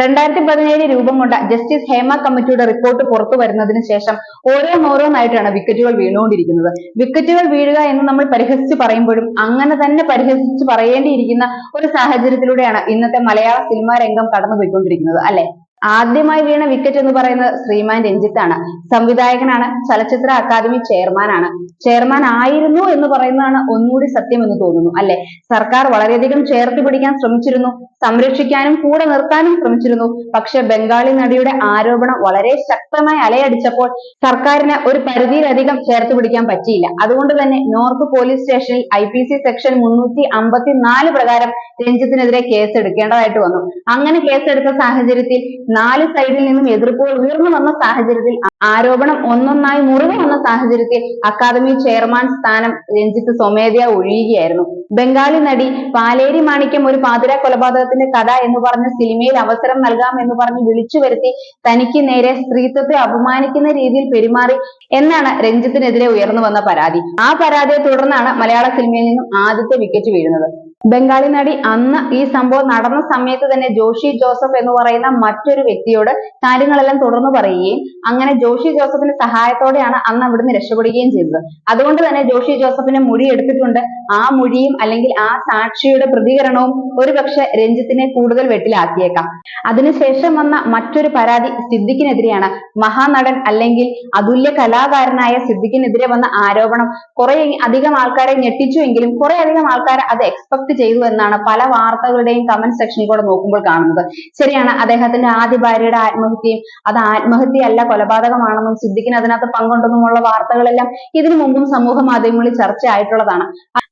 രണ്ടായിരത്തി പതിനേഴ് രൂപം കൊണ്ട ജസ്റ്റിസ് ഹേമ കമ്മിറ്റിയുടെ റിപ്പോർട്ട് പുറത്തു വരുന്നതിന് ശേഷം ഓരോന്നോരോന്നായിട്ടാണ് വിക്കറ്റുകൾ വീണുകൊണ്ടിരിക്കുന്നത്. വിക്കറ്റുകൾ വീഴുക എന്ന് നമ്മൾ പരിഹസിച്ച് പറയുമ്പോഴും അങ്ങനെ തന്നെ പരിഹസിച്ച് പറയേണ്ടിയിരിക്കുന്ന ഒരു സാഹചര്യത്തിലൂടെയാണ് ഇന്നത്തെ മലയാള സിനിമാ രംഗം കടന്നുപോയിക്കൊണ്ടിരിക്കുന്നത് അല്ലെ? ആദ്യമായി വീണ വിക്കറ്റ് എന്ന് പറയുന്നത് ശ്രീമാൻ രഞ്ജിത്താണ്. സംവിധായകനാണ് ചലച്ചിത്ര അക്കാദമി ചെയർമാനാണ് ചെയർമാൻ ആയിരുന്നു എന്ന് പറയുന്നതാണ് ഒന്നുകൂടി സത്യം എന്ന് തോന്നുന്നു അല്ലെ? സർക്കാർ വളരെയധികം ചേർത്ത് പിടിക്കാൻ ശ്രമിച്ചിരുന്നു സംരക്ഷിക്കാനും കൂടെ നിർത്താനും ശ്രമിച്ചിരുന്നു. പക്ഷെ ബംഗാളി നടിയുടെ ആരോപണം വളരെ ശക്തമായി അലയടിച്ചപ്പോൾ സർക്കാരിന് ഒരു പരിധിയിലധികം ചേർത്ത് പിടിക്കാൻ പറ്റിയില്ല. അതുകൊണ്ട് തന്നെ നോർത്ത് പോലീസ് സ്റ്റേഷനിൽ ഐ പി സി സെക്ഷൻ മുന്നൂറ്റി അമ്പത്തിനാല് പ്രകാരം രഞ്ജിത്തിനെതിരെ കേസ് എടുക്കേണ്ടതായിട്ട് വന്നു. അങ്ങനെ കേസെടുത്ത സാഹചര്യത്തിൽ നാല് സൈഡിൽ നിന്നും എതിർപ്പുകൾ ഉയർന്നു വന്ന സാഹചര്യത്തിൽ ആരോപണം ഒന്നൊന്നായി മുറിവ് വന്ന സാഹചര്യത്തിൽ അക്കാദമി ചെയർമാൻ സ്ഥാനം രഞ്ജിത്ത് സ്വമേധയാ ഒഴിയുകയായിരുന്നു. ബംഗാളി നടി പാലേരി മാണിക്യം ഒരു പാതിര കൊലപാതകത്തിന്റെ കഥ എന്ന് പറഞ്ഞ് സിനിമയിൽ അവസരം നൽകാം എന്ന് പറഞ്ഞ് വിളിച്ചു വരുത്തി തനിക്ക് നേരെ സ്ത്രീത്വത്തെ അപമാനിക്കുന്ന രീതിയിൽ പെരുമാറി എന്നാണ് രഞ്ജിത്തിനെതിരെ ഉയർന്നു വന്ന പരാതി. ആ പരാതിയെ തുടർന്നാണ് മലയാള സിനിമയിൽ നിന്നും ആദ്യത്തെ വിക്കറ്റ് വീഴുന്നത്. ബംഗാളി നടി അന്ന് ഈ സംഭവം നടന്ന സമയത്ത് തന്നെ ജോഷി ജോസഫ് എന്ന് പറയുന്ന മറ്റൊരു വ്യക്തിയോട് കാര്യങ്ങളെല്ലാം തുറന്നു പറയുകയും അങ്ങനെ ജോഷി ജോസഫിന്റെ സഹായത്തോടെയാണ് അന്ന് അവിടുന്ന് രക്ഷപ്പെടുകയും ചെയ്തത്. അതുകൊണ്ട് തന്നെ ജോഷി ജോസഫിന്റെ മൊഴി എടുത്തിട്ടുണ്ട്. ആ മൊഴിയും അല്ലെങ്കിൽ ആ സാക്ഷിയുടെ പ്രതികരണവും ഒരുപക്ഷെ രഞ്ജിത്തിനെ കൂടുതൽ വെട്ടിലാക്കിയേക്കാം. അതിനുശേഷം വന്ന മറ്റൊരു പരാതി സിദ്ദിഖിനെതിരെയാണ്. മഹാനടൻ അല്ലെങ്കിൽ അതുല്യ കലാകാരനായ സിദ്ദിഖിനെതിരെ വന്ന ആരോപണം. കുറെ അധികം ആൾക്കാരെ ഞെട്ടിച്ചുവെങ്കിലും കുറെ അധികം ആൾക്കാർ അത് എക്സ്പെക്ട് ചെയ്തു എന്നാണ് പല വാർത്തകളുടെയും കമന്റ് സെക്ഷനിൽ കൂടെ നോക്കുമ്പോൾ കാണുന്നത്. ശരിയാണ് അദ്ദേഹത്തിന്റെ ആദ്യ ഭാര്യയുടെ ആത്മഹത്യയും അത് ആത്മഹത്യയല്ല കൊലപാതകമാണെന്നും സിദ്ദിഖിന് അതിനകത്ത് പങ്കുണ്ടെന്നുമുള്ള വാർത്തകളെല്ലാം ഇതിനു മുമ്പും സമൂഹ മാധ്യമങ്ങളിൽ ചർച്ചയായിട്ടുള്ളതാണ്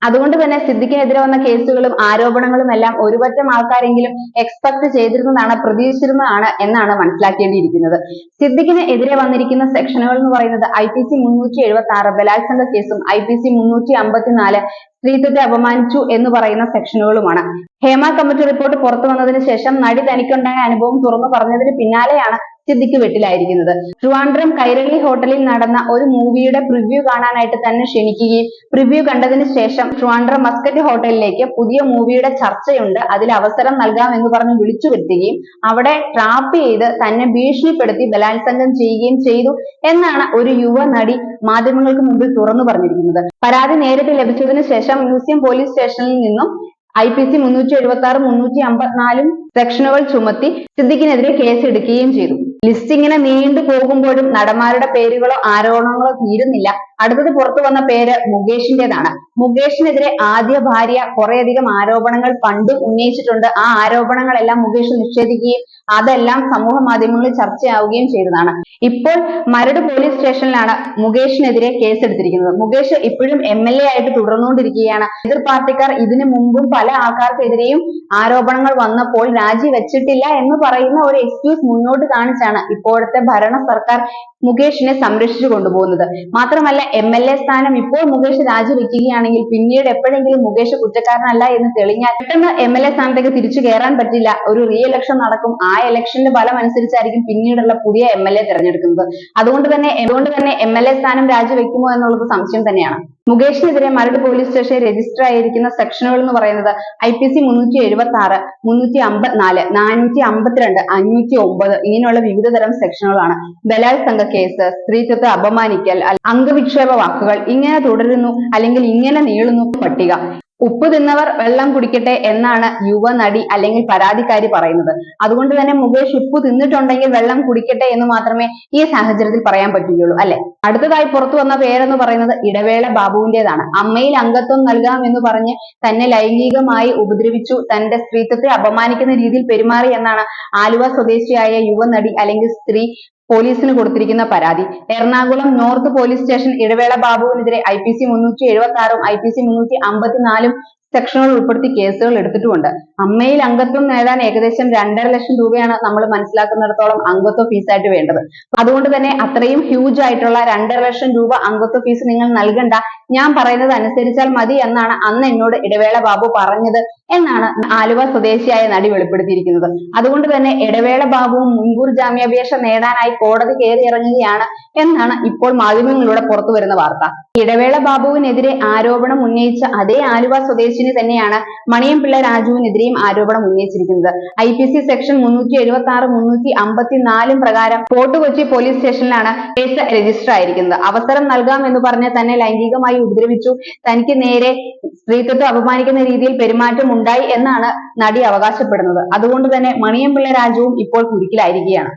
അതുകൊണ്ട് തന്നെ സിദ്ദിഖിനെതിരെ വന്ന കേസുകളും ആരോപണങ്ങളും എല്ലാം ഒരുപറ്റം ആൾക്കാരെങ്കിലും എക്സ്പെക്ട് ചെയ്തിരുന്നതാണ് പ്രതീക്ഷിച്ചിരുന്നതാണ് എന്നാണ് മനസ്സിലാക്കേണ്ടിയിരിക്കുന്നത്. സിദ്ദിഖിന് എതിരെ വന്നിരിക്കുന്ന സെക്ഷനുകൾ എന്ന് പറയുന്നത് ഐ പി സി മുന്നൂറ്റി എഴുപത്തി ആറ് ബലാത്സംഗ കേസും ഐ പി സി മുന്നൂറ്റി അമ്പത്തിനാല് സ്ത്രീത്വത്തെ അപമാനിച്ചു എന്ന് പറയുന്ന സെക്ഷനുകളുമാണ്. ഹേമ കമ്മിറ്റി റിപ്പോർട്ട് പുറത്തു വന്നതിന് ശേഷം നടി തനിക്കുണ്ടായ അനുഭവം തുറന്നു പറഞ്ഞതിന് പിന്നാലെയാണ് സിദ്ദിഖ് വെട്ടിലായിരിക്കുന്നത്. ട്രിവാൻഡ്രം കൈരളി ഹോട്ടലിൽ നടന്ന ഒരു മൂവിയുടെ പ്രിവ്യൂ കാണാനായിട്ട് തന്നെ ക്ഷണിക്കുകയും പ്രിവ്യൂ കണ്ടതിന് ശേഷം ട്രിവാൻഡ്രം മസ്കറ്റ് ഹോട്ടലിലേക്ക് പുതിയ മൂവിയുടെ ചർച്ചയുണ്ട്. അതിൽ അവസരം നൽകാം എന്ന് പറഞ്ഞ് വിളിച്ചു വരുത്തുകയും അവിടെ ട്രാപ്പ് ചെയ്ത് തന്നെ ഭീഷണിപ്പെടുത്തി ബലാത്സംഗം ചെയ്യുകയും ചെയ്തു എന്നാണ് ഒരു യുവ നടി മാധ്യമങ്ങൾക്ക് മുമ്പിൽ തുറന്നു പറഞ്ഞിരിക്കുന്നത്. പരാതി നേരിട്ട് ലഭിച്ചതിന് ശേഷം മ്യൂസിയം പോലീസ് സ്റ്റേഷനിൽ നിന്നും ഐ പി സി മുന്നൂറ്റി എഴുപത്തി ആറ് മുന്നൂറ്റി അമ്പത്തിനാലും സെക്ഷനുകൾ ചുമത്തി സിദ്ദിഖിനെതിരെ കേസെടുക്കുകയും ചെയ്തു. ലിസ്റ്റ് ഇങ്ങനെ നീണ്ടു പോകുമ്പോഴും നടന്മാരുടെ പേരുകളോ ആരോപണങ്ങളോ തീരുന്നില്ല. അടുത്തത് പുറത്തു വന്ന പേര് മുകേഷിന്റേതാണ്. മുകേഷിനെതിരെ ആദ്യ ഭാര്യ കുറേയധികം ആരോപണങ്ങൾ പണ്ട് ഉന്നയിച്ചിട്ടുണ്ട്. ആ ആരോപണങ്ങളെല്ലാം മുകേഷ് നിഷേധിക്കുകയും അതെല്ലാം സമൂഹ മാധ്യമങ്ങളിൽ ചർച്ചയാവുകയും ചെയ്തതാണ്. ഇപ്പോൾ മരട് പോലീസ് സ്റ്റേഷനിലാണ് മുകേഷിനെതിരെ കേസ് എടുത്തിരിക്കുന്നത് മുകേഷ് ഇപ്പോഴും എം എൽ എ ആയിട്ട് തുടർന്നുകൊണ്ടിരിക്കുകയാണ്. എതിർ പാർട്ടിക്കാർ ഇതിനു മുമ്പും പല ആൾക്കാർക്കെതിരെയും ആരോപണങ്ങൾ വന്നപ്പോൾ രാജിവെച്ചിട്ടില്ല എന്ന് പറയുന്ന ഒരു എക്സ്ക്യൂസ് മുന്നോട്ട് കാണിച്ചാണ് ഇപ്പോഴത്തെ ഭരണ സർക്കാർ മുകേഷിനെ സംരക്ഷിച്ചു കൊണ്ടുപോകുന്നത്. മാത്രമല്ല എം എൽ എ സ്ഥാനം ഇപ്പോൾ മുകേഷ് രാജിവെക്കുകയാണെങ്കിൽ പിന്നീട് എപ്പോഴെങ്കിലും മുകേഷ് കുറ്റക്കാരനല്ല എന്ന് തെളിഞ്ഞാൽ പെട്ടെന്ന് എം എൽ എ സ്ഥാനത്തേക്ക് തിരിച്ചു കയറാൻ പറ്റില്ല. ഒരു റീ ഇലക്ഷൻ നടക്കും. ആ ഇലക്ഷന്റെ ഫലം അനുസരിച്ചായിരിക്കും പിന്നീടുള്ള പുതിയ എം എൽ എ തിരഞ്ഞെടുക്കുന്നത്. അതുകൊണ്ട് തന്നെ അതുകൊണ്ട് തന്നെ എം എൽ എ സ്ഥാനം രാജിവെക്കുമോ എന്നുള്ളത് സംശയം തന്നെയാണ്. മുകേഷിനെതിരെ മരട് പോലീസ് സ്റ്റേഷനിൽ രജിസ്റ്റർ ആയിരിക്കുന്ന സെക്ഷനുകൾ എന്ന് പറയുന്നത് ഐ പി സി മുന്നൂറ്റി എഴുപത്തി ആറ് മുന്നൂറ്റി അമ്പത്തിനാല് നാനൂറ്റി അമ്പത്തിരണ്ട് അഞ്ഞൂറ്റി ഒമ്പത് ഇങ്ങനെയുള്ള വിവിധ തരം സെക്ഷനുകളാണ്. ബലാത്സംഗ കേസ് സ്ത്രീത്വത്തെ അപമാനിക്കൽ അംഗവിക്ഷേപ വാക്കുകൾ ഇങ്ങനെ തുടരുന്നു അല്ലെങ്കിൽ ഇങ്ങനെ നീളുന്നു പട്ടിക. ഉപ്പ് തിന്നവർ വെള്ളം കുടിക്കട്ടെ എന്നാണ് യുവനടി അല്ലെങ്കിൽ പരാതിക്കാരി പറയുന്നത്. അതുകൊണ്ട് തന്നെ മുകേഷ് ഉപ്പ് തിന്നിട്ടുണ്ടെങ്കിൽ വെള്ളം കുടിക്കട്ടെ എന്ന് മാത്രമേ ഈ സാഹചര്യത്തിൽ പറയാൻ പറ്റുകയുള്ളൂ അല്ലെ? അടുത്തതായി പുറത്തു വന്ന പേരെന്ന് പറയുന്നത് ഇടവേള ബാബുവിന്റേതാണ്. അമ്മയിൽ അംഗത്വം നൽകാം എന്ന് പറഞ്ഞ് തന്നെ ലൈംഗികമായി ഉപദ്രവിച്ചു തന്റെ സ്ത്രീത്വത്തെ അപമാനിക്കുന്ന രീതിയിൽ പെരുമാറി എന്നാണ് ആലുവ സ്വദേശിയായ യുവനടി അല്ലെങ്കിൽ സ്ത്രീ പോലീസിന് കൊടുത്തിരിക്കുന്ന പരാതി. എറണാകുളം നോർത്ത് പോലീസ് സ്റ്റേഷൻ ഇടവേള ബാബുവിനെതിരെ ഐ പി സി മുന്നൂറ്റി എഴുപത്തി ആറും ഐ പി സി മുന്നൂറ്റി അമ്പത്തിനാലും സെക്ഷനുകൾ ഉൾപ്പെടുത്തി കേസുകൾ എടുത്തിട്ടുമുണ്ട്. അമ്മയിൽ അംഗത്വം നേടാൻ ഏകദേശം രണ്ടര ലക്ഷം രൂപയാണ് നമ്മൾ മനസ്സിലാക്കുന്നിടത്തോളം അംഗത്വ ഫീസായിട്ട് വേണ്ടത്. അതുകൊണ്ട് തന്നെ അത്രയും ഹ്യൂജ് ആയിട്ടുള്ള രണ്ടര ലക്ഷം രൂപ അംഗത്വ ഫീസ് നിങ്ങൾ നൽകണ്ട. ഞാൻ പറയുന്നത് അനുസരിച്ചാൽ മതി എന്നാണ് അന്ന് എന്നോട് ഇടവേള ബാബു പറഞ്ഞത് എന്നാണ് ആലുവ സ്വദേശിയായ നടി വെളിപ്പെടുത്തിയിരിക്കുന്നത്. അതുകൊണ്ട് തന്നെ ഇടവേള ബാബുവും മുൻകൂർ ജാമ്യാപേക്ഷ നേടാനായി കോടതി കയറി ഇറങ്ങുകയാണ് എന്നാണ് ഇപ്പോൾ മാധ്യമങ്ങളിലൂടെ പുറത്തു വരുന്ന വാർത്ത. ഇടവേള ബാബുവിനെതിരെ ആരോപണം ഉന്നയിച്ച അതേ ആലുവ സ്വദേശി സ്വദേശിനി തന്നെയാണ് മണിയംപിള്ള രാജുവിനെതിരെയും ആരോപണം ഉന്നയിച്ചിരിക്കുന്നത്. ഐ പി സി സെക്ഷൻ മുന്നൂറ്റി എഴുപത്തി ആറ് മുന്നൂറ്റി അമ്പത്തിനാലും പ്രകാരം ഫോർട്ട് കൊച്ചി പോലീസ് സ്റ്റേഷനിലാണ് കേസ് രജിസ്റ്റർ ആയിരിക്കുന്നത് അവസരം നൽകാം എന്ന് പറഞ്ഞ് തന്നെ ലൈംഗികമായി ഉപദ്രവിച്ചു. തനിക്ക് നേരെ സ്ത്രീത്വത്തെ അപമാനിക്കുന്ന രീതിയിൽ പെരുമാറ്റം ഉണ്ടായി എന്നാണ് നടി അവകാശപ്പെടുന്നത്. അതുകൊണ്ട് തന്നെ മണിയംപിള്ള രാജുവും ഇപ്പോൾ കുരുക്കിലായിരിക്കുകയാണ്.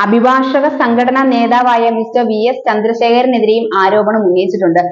അഭിഭാഷക സംഘടനാ നേതാവായ മിസ്റ്റർ വി എസ് ചന്ദ്രശേഖരനെതിരെയും ആരോപണം ഉന്നയിച്ചിട്ടുണ്ട്.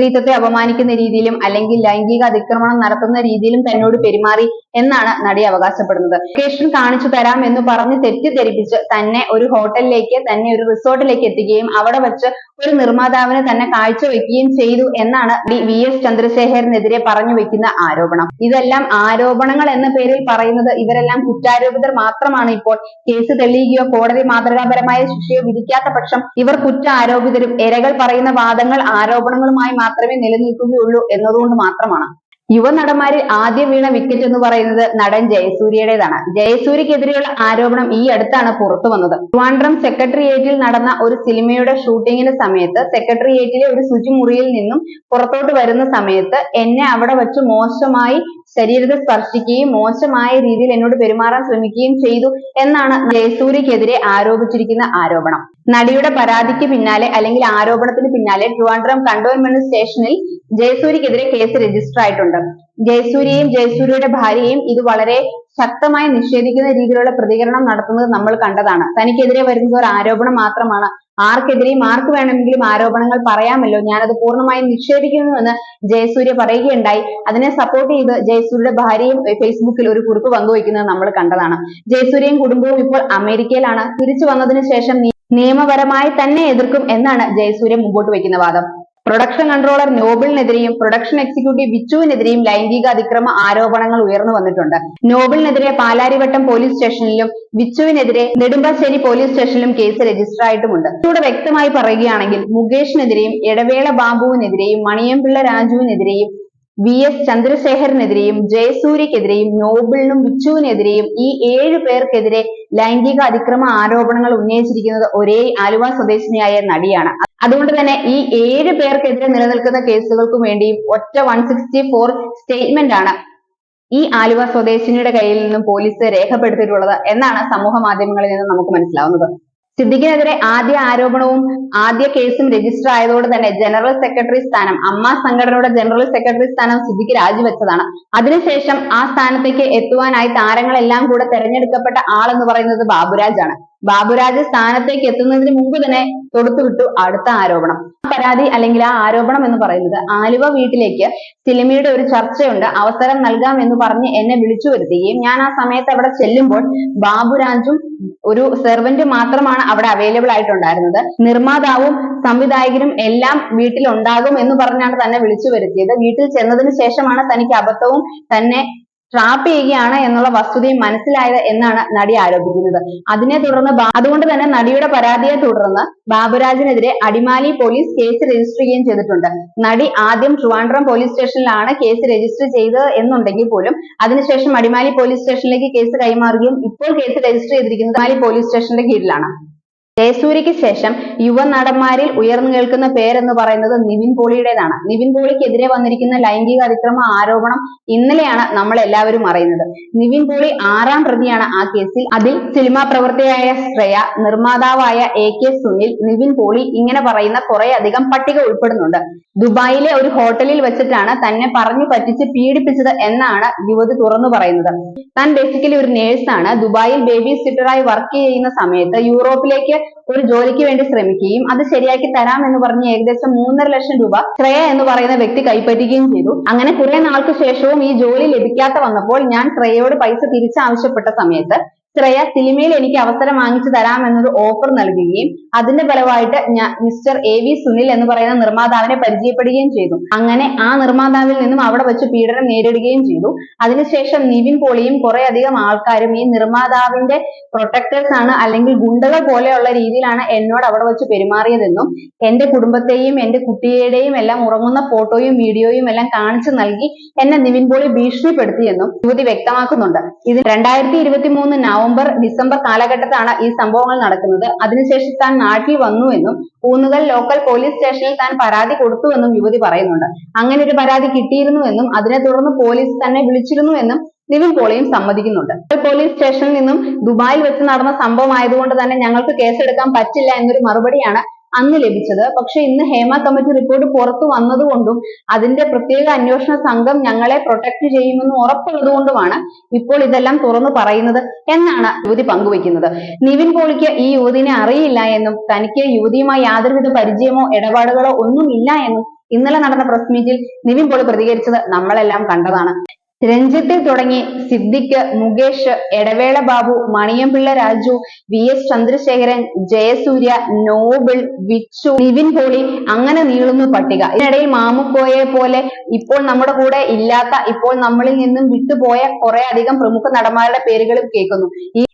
സ്ത്രീത്വത്തെ അപമാനിക്കുന്ന രീതിയിലും അല്ലെങ്കിൽ ലൈംഗിക അതിക്രമണം നടത്തുന്ന രീതിയിലും തന്നോട് പെരുമാറി എന്നാണ് നടി അവകാശപ്പെടുന്നത്. ലൊക്കേഷൻ കാണിച്ചു തരാം എന്ന് പറഞ്ഞ് തെറ്റിദ്ധരിപ്പിച്ച് തന്നെ ഒരു ഹോട്ടലിലേക്ക് തന്നെ ഒരു റിസോർട്ടിലേക്ക് എത്തിക്കുകയും അവിടെ വച്ച് ഒരു നിർമ്മാതാവിന് തന്നെ കാഴ്ചവെക്കുകയും ചെയ്തു എന്നാണ് ഡി വി എസ് ചന്ദ്രശേഖരനെതിരെ പറഞ്ഞു വെക്കുന്ന ആരോപണം. ഇതെല്ലാം ആരോപണങ്ങൾ എന്ന പേരിൽ പറയുന്നത് ഇവരെല്ലാം കുറ്റാരോപിതർ മാത്രമാണ് ഇപ്പോൾ. കേസ് തെളിയുകയോ കോടതി മാതൃകാപരമായ ശിക്ഷയോ വിധിക്കാത്ത പക്ഷം ഇവർ കുറ്റ ആരോപിതരും ഇരകൾ പറയുന്ന വാദങ്ങൾ ആരോപണങ്ങളുമായി മാത്രമേ നിലനിൽക്കുകയുള്ളൂ എന്നതുകൊണ്ട് മാത്രമാണ്. യുവനടന്മാരിൽ ആദ്യം വീണ വിക്കറ്റ് എന്ന് പറയുന്നത് നടൻ ജയസൂര്യയുടേതാണ്. ജയസൂര്യക്കെതിരെയുള്ള ആരോപണം ഈ അടുത്താണ് പുറത്തു വന്നത്. ട്രിവാൻഡ്രം സെക്രട്ടേറിയറ്റിൽ നടന്ന ഒരു സിനിമയുടെ ഷൂട്ടിങ്ങിന്റെ സമയത്ത് സെക്രട്ടേറിയറ്റിലെ ഒരു ശുചിമുറിയിൽ നിന്നും പുറത്തോട്ട് വരുന്ന സമയത്ത് എന്നെ അവിടെ വെച്ച് മോശമായി ശരീരത്തെ സ്പർശിക്കുകയും മോശമായ രീതിയിൽ എന്നോട് പെരുമാറാൻ ശ്രമിക്കുകയും ചെയ്തു എന്നാണ് ജയസൂര്യക്കെതിരെ ആരോപിച്ചിരിക്കുന്ന ആരോപണം. നടിയുടെ പരാതിക്ക് പിന്നാലെ അല്ലെങ്കിൽ ആരോപണത്തിന് പിന്നാലെ ട്രിവാൻഡ്രം കണ്ടോൺമെന്റ് സ്റ്റേഷനിൽ ജയസൂര്യക്കെതിരെ കേസ് രജിസ്റ്റർ ആയിട്ടുണ്ട്. ജയസൂര്യയും ജയസൂര്യയുടെ ഭാര്യയും ഇത് വളരെ ശക്തമായി നിഷേധിക്കുന്ന രീതിയിലുള്ള പ്രതികരണം നടത്തുന്നത് നമ്മൾ കണ്ടതാണ്. തനിക്കെതിരെ വരുന്നത് ഒരു ആരോപണം മാത്രമാണ്. ആർക്കെതിരെയും ആർക്ക് വേണമെങ്കിലും ആരോപണങ്ങൾ പറയാമല്ലോ. ഞാനത് പൂർണമായും നിഷേധിക്കുന്നുവെന്ന് ജയസൂര്യ പറയുകയുണ്ടായി. അതിനെ സപ്പോർട്ട് ചെയ്ത് ജയസൂര്യയുടെ ഭാര്യയും ഫേസ്ബുക്കിൽ ഒരു കുറിപ്പ് പങ്കുവയ്ക്കുന്നത് നമ്മൾ കണ്ടതാണ്. ജയസൂര്യയും കുടുംബവും ഇപ്പോൾ അമേരിക്കയിലാണ്. തിരിച്ചു വന്നതിന് ശേഷം നിയമപരമായി തന്നെ എതിർക്കും എന്നാണ് ജയസൂര്യ മുമ്പോട്ട് വയ്ക്കുന്ന വാദം. പ്രൊഡക്ഷൻ കൺട്രോളർ നോബിളിനെതിരെയും പ്രൊഡക്ഷൻ എക്സിക്യൂട്ടീവ് വിച്ചുവിനെതിരെയും ലൈംഗിക അതിക്രമ ആരോപണങ്ങൾ ഉയർന്നു വന്നിട്ടുണ്ട്. നോബിളിനെതിരെ പാലാരിവട്ടം പോലീസ് സ്റ്റേഷനിലും വിച്ചുവിനെതിരെ നെടുമ്പാശ്ശേരി പോലീസ് സ്റ്റേഷനിലും കേസ് രജിസ്റ്റർ ആയിട്ടുമുണ്ട്. ഇവിടെ വ്യക്തമായി പറയുകയാണെങ്കിൽ മുകേഷിനെതിരെയും ഇടവേള ബാബുവിനെതിരെയും മണിയംപിള്ള രാജുവിനെതിരെയും വി എസ് ചന്ദ്രശേഖരനെതിരെയും ജയസൂര്യക്കെതിരെയും നോബിളിനും വിച്ചുവിനെതിരെയും ഈ ഏഴ് പേർക്കെതിരെ ലൈംഗിക അതിക്രമ ആരോപണങ്ങൾ ഉന്നയിച്ചിരിക്കുന്നത് ഒരേ ആലുവ സ്വദേശിനിയായ നടിയാണ്. അതുകൊണ്ട് തന്നെ ഈ ഏഴ് പേർക്കെതിരെ നിലനിൽക്കുന്ന കേസുകൾക്കും വേണ്ടിയും ഒറ്റ വൺ സിക്സ്റ്റി ഫോർ സ്റ്റേറ്റ്മെന്റ് ആണ് ഈ ആലുവ സ്വദേശിനിയുടെ കയ്യിൽ നിന്നും പോലീസ് രേഖപ്പെടുത്തിയിട്ടുള്ളത് എന്നാണ് സമൂഹ മാധ്യമങ്ങളിൽ നിന്ന് നമുക്ക് മനസ്സിലാവുന്നത്. സിദ്ദിഖിനെതിരെ ആദ്യ ആരോപണവും ആദ്യ കേസും രജിസ്റ്റർ ആയതോട് തന്നെ ജനറൽ സെക്രട്ടറി സ്ഥാനം അമ്മ സംഘടനയുടെ ജനറൽ സെക്രട്ടറി സ്ഥാനം സിദ്ദിഖ് രാജിവെച്ചതാണ്. അതിനുശേഷം ആ സ്ഥാനത്തേക്ക് എത്തുവാനായി താരങ്ങളെല്ലാം കൂടെ തെരഞ്ഞെടുക്കപ്പെട്ട എന്ന് പറയുന്നത് ബാബുരാജ് ആണ് ബാബുരാജ് സ്ഥാനത്തേക്ക് എത്തുന്നതിന് മുമ്പ് തന്നെ തൊടുത്തുവിട്ടു അടുത്ത ആരോപണം. പരാതി അല്ലെങ്കിൽ ആ ആരോപണം എന്ന് പറയുന്നത് ആലുവ വീട്ടിലേക്ക് സിനിമയുടെ ഒരു ചർച്ചയുണ്ട്. അവസരം നൽകാം എന്ന് പറഞ്ഞ് എന്നെ വിളിച്ചു വരുത്തുകയും ഞാൻ ആ സമയത്ത് അവിടെ ചെല്ലുമ്പോൾ ബാബുരാജും ഒരു സെർവന്റ് മാത്രമാണ് അവിടെ അവൈലബിൾ ആയിട്ടുണ്ടായിരുന്നത്. നിർമ്മാതാവും സംവിധായകനും എല്ലാം വീട്ടിൽ ഉണ്ടാകും എന്ന് പറഞ്ഞാണ് തന്നെ വിളിച്ചു വരുത്തിയത്. വീട്ടിൽ ചെന്നതിന് ശേഷമാണ് തനിക്ക് അബദ്ധവും തന്നെ ട്രാപ്പ് ചെയ്യുകയാണ് എന്നുള്ള വസ്തുതയും മനസ്സിലായത് എന്നാണ് നടി ആരോപിക്കുന്നത്. അതിനെ തുടർന്ന് അതുകൊണ്ട് തന്നെ നടിയുടെ പരാതിയെ തുടർന്ന് ബാബുരാജിനെതിരെ അടിമാലി പോലീസ് കേസ് രജിസ്റ്റർ ചെയ്യുകയും ചെയ്തിട്ടുണ്ട്. നടി ആദ്യം ട്രിവാൻഡ്രം പോലീസ് സ്റ്റേഷനിലാണ് കേസ് രജിസ്റ്റർ ചെയ്തത് എന്നുണ്ടെങ്കിൽ പോലും അതിനുശേഷം അടിമാലി പോലീസ് സ്റ്റേഷനിലേക്ക് കേസ് കൈമാറുകയും ഇപ്പോൾ കേസ് രജിസ്റ്റർ ചെയ്തിരിക്കുന്നത് അടിമാലി പോലീസ് സ്റ്റേഷന്റെ കീഴിലാണ്. ജയസൂര്യയ്ക്ക് ശേഷം യുവ നടന്മാരിൽ ഉയർന്നു കേൾക്കുന്ന പേരെന്ന് പറയുന്നത് നിവിൻ പോളിയുടേതാണ്. നിവിൻ പോളിക്കെതിരെ വന്നിരിക്കുന്ന ലൈംഗിക അതിക്രമ ആരോപണം ഇന്നലെയാണ് നമ്മൾ എല്ലാവരും അറിയുന്നത്. നിവിൻ പോളി ആറാം പ്രതിയാണ് ആ കേസിൽ. അതിൽ സിനിമാ പ്രവർത്തകയായ ശ്രേയ നിർമ്മാതാവായ എ കെ സുനിൽ നിവിൻ പോളി ഇങ്ങനെ പറയുന്ന കുറെ അധികം പട്ടിക ഉൾപ്പെടുന്നുണ്ട്. ദുബായിലെ ഒരു ഹോട്ടലിൽ വെച്ചിട്ടാണ് തന്നെ പറഞ്ഞു പറ്റിച്ച് പീഡിപ്പിച്ചത് എന്നാണ് യുവതി തുറന്നു പറയുന്നത്. താൻ ബേസിക്കലി ഒരു നേഴ്സാണ് ദുബായിൽ ബേബി സിറ്ററായി വർക്ക് ചെയ്യുന്ന സമയത്ത് യൂറോപ്പിലേക്ക് ഒരു ജോലിക്ക് വേണ്ടി ശ്രമിക്കുകയും അത് ശരിയാക്കി തരാം എന്ന് പറഞ്ഞ് ഏകദേശം മൂന്നര ലക്ഷം രൂപ ശ്രേയ എന്ന് പറയുന്ന വ്യക്തി കൈപ്പറ്റുകയും ചെയ്തു. അങ്ങനെ കുറെ നാൾക്ക് ശേഷവും ഈ ജോലി ലഭിക്കാത്ത വന്നപ്പോൾ ഞാൻ ശ്രേയയോട് പൈസ തിരിച്ചാവശ്യപ്പെട്ട സമയത്ത് ശ്രേയ സിനിമയിൽ എനിക്ക് അവസരം വാങ്ങിച്ചു തരാം എന്നൊരു ഓഫർ നൽകുകയും അതിന്റെ ഫലമായിട്ട് ഞാൻ മിസ്റ്റർ എ വി സുനിൽ എന്ന് പറയുന്ന നിർമ്മാതാവിനെ പരിചയപ്പെടുകയും ചെയ്തു. അങ്ങനെ ആ നിർമ്മാതാവിൽ നിന്നും അവിടെ വെച്ച് പീഡനം നേരിടുകയും ചെയ്തു. അതിനുശേഷം നിവിൻ പോളിയും കുറെ അധികം ആൾക്കാരും ഈ നിർമ്മാതാവിന്റെ പ്രൊട്ടക്ടേഴ്സ് ആണ് അല്ലെങ്കിൽ ഗുണ്ടകൾ പോലെയുള്ള രീതിയിലാണ് എന്നോട് അവിടെ വെച്ച് പെരുമാറിയതെന്നും എന്റെ കുടുംബത്തെയും എന്റെ കുട്ടിയുടെയും എല്ലാം ഉറങ്ങുന്ന ഫോട്ടോയും വീഡിയോയും എല്ലാം കാണിച്ചു നൽകി എന്നെ നിവിൻ പോളി ഭീഷണിപ്പെടുത്തിയെന്നും യുവതി വ്യക്തമാക്കുന്നുണ്ട്. ഇത് രണ്ടായിരത്തി ഇരുപത്തി മൂന്ന് നവംബർ ഡിസംബർ കാലഘട്ടത്താണ് ഈ സംഭവങ്ങൾ നടക്കുന്നത്. അതിനുശേഷം താൻ നാട്ടിൽ വന്നു എന്നും ഊന്നുകൽ ലോക്കൽ പോലീസ് സ്റ്റേഷനിൽ താൻ പരാതി കൊടുത്തു എന്നും യുവതി പറയുന്നുണ്ട്. അങ്ങനെ ഒരു പരാതി കിട്ടിയിരുന്നു എന്നും അതിനെ തുടർന്ന് പോലീസ് തന്നെ വിളിച്ചിരുന്നു എന്നും നിവിൻ പോളിയും സമ്മതിക്കുന്നുണ്ട്. പോലീസ് സ്റ്റേഷനിൽ നിന്നും ദുബായിൽ വെച്ച് നടന്ന സംഭവം ആയതുകൊണ്ട് തന്നെ ഞങ്ങൾക്ക് കേസെടുക്കാൻ പറ്റില്ല എന്നൊരു മറുപടിയാണ് അന്ന് ലഭിച്ചത്. പക്ഷെ ഇന്ന് ഹേമ കമ്മിറ്റി റിപ്പോർട്ട് പുറത്തു വന്നതുകൊണ്ടും അതിന്റെ പ്രത്യേക അന്വേഷണ സംഘം ഞങ്ങളെ പ്രൊട്ടക്ട് ചെയ്യുമെന്ന് ഉറപ്പുള്ളത് കൊണ്ടുമാണ് ഇപ്പോൾ ഇതെല്ലാം തുറന്നു പറയുന്നത് എന്നാണ് യുവതി പങ്കുവെക്കുന്നത് നിവിൻ പോളിക്ക് ഈ യുവതിനെ അറിയില്ല എന്നും തനിക്ക് യുവതിയുമായി യാതൊരുവിധ പരിചയമോ ഇടപാടുകളോ ഒന്നും ഇല്ല എന്നും ഇന്നലെ നടന്ന പ്രസ് മീറ്റിൽ നിവിൻ പോളി പ്രതികരിച്ചത് നമ്മളെല്ലാം കണ്ടതാണ്. രഞ്ജിത്തിൽ തുടങ്ങി Siddique Mukesh Edavela Babu Maniyanpilla Raju V S Chandrasekharan Jayasurya Noble Vichu Nivin Pauly അങ്ങനെ നീളുന്നു പട്ടിക. ഇതിനിടയിൽ മാമുക്കോയെ പോലെ ഇപ്പോൾ നമ്മുടെ കൂടെ ഇല്ലാത്ത ഇപ്പോൾ നമ്മളിൽ നിന്നും വിട്ടുപോയ കുറെ അധികം പ്രമുഖ നടന്മാരുടെ പേരുകളും കേൾക്കുന്നു.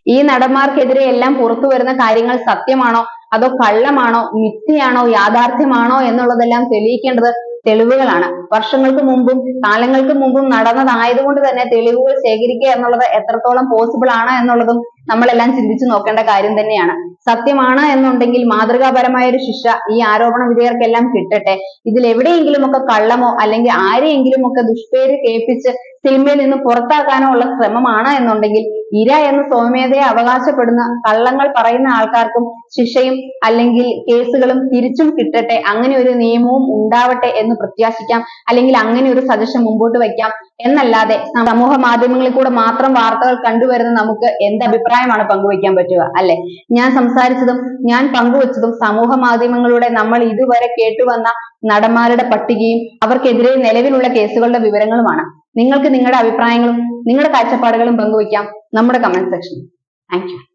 ഈ നടന്മാർക്കെതിരെ എല്ലാം പുറത്തു വരുന്ന കാര്യങ്ങൾ സത്യമാണോ? അതോ കള്ളമാണോ മിഥ്യയാണോ യാഥാർത്ഥ്യമാണോ എന്നുള്ളതെല്ലാം തെളിയിക്കേണ്ടത് തെളിവുകളാണ്. വർഷങ്ങൾക്ക് മുമ്പും കാലങ്ങൾക്ക് മുമ്പും നടന്നതായതുകൊണ്ട് തന്നെ തെളിവുകൾ ശേഖരിക്കുക എന്നുള്ളത് എത്രത്തോളം പോസിബിൾ ആണ് എന്നുള്ളതും നമ്മളെല്ലാം ചിന്തിച്ചു നോക്കേണ്ട കാര്യം തന്നെയാണ്. സത്യമാണ് എന്നുണ്ടെങ്കിൽ മാതൃകാപരമായ ഒരു ശിക്ഷ ഈ ആരോപണ വിധേയർക്കെല്ലാം കിട്ടട്ടെ. ഇതിൽ എവിടെയെങ്കിലും ഒക്കെ കള്ളമോ അല്ലെങ്കിൽ ആരെയെങ്കിലും ഒക്കെ ദുഷ്പേര് കേൾപ്പിച്ച് സിനിമയിൽ നിന്ന് പുറത്താക്കാനോ ഉള്ള ശ്രമമാണ് എന്നുണ്ടെങ്കിൽ ഇര എന്ന് സ്വമേധയെ അവകാശപ്പെടുന്ന കള്ളങ്ങൾ പറയുന്ന ആൾക്കാർക്കും ശിക്ഷയും അല്ലെങ്കിൽ കേസുകളും തിരിച്ചും കിട്ടട്ടെ അങ്ങനെ ഒരു നിയമവും ഉണ്ടാവട്ടെ എന്ന് പ്രത്യാശിക്കാം. അല്ലെങ്കിൽ അങ്ങനെ ഒരു സജഷൻ മുമ്പോട്ട് വയ്ക്കാം. എന്നല്ലാതെ സമൂഹ മാധ്യമങ്ങളിൽ കൂടെ മാത്രം വാർത്തകൾ കണ്ടുവരുന്ന നമുക്ക് എന്ത് അഭിപ്രായമാണ് പങ്കുവയ്ക്കാൻ പറ്റുക അല്ലെ? ഞാൻ സംസാരിച്ചതും ഞാൻ പങ്കുവച്ചതും സമൂഹ മാധ്യമങ്ങളിലൂടെ നമ്മൾ ഇതുവരെ കേട്ടുവന്ന നടന്മാരുടെ പട്ടികയും അവർക്കെതിരെ നിലവിലുള്ള കേസുകളുടെ വിവരങ്ങളുമാണ്. നിങ്ങൾക്ക് നിങ്ങളുടെ അഭിപ്രായങ്ങളും നിങ്ങളുടെ കാഴ്ചപ്പാടുകളും പങ്കുവയ്ക്കാം നമ്മുടെ കമന്റ് സെക്ഷനിൽ താങ്ക്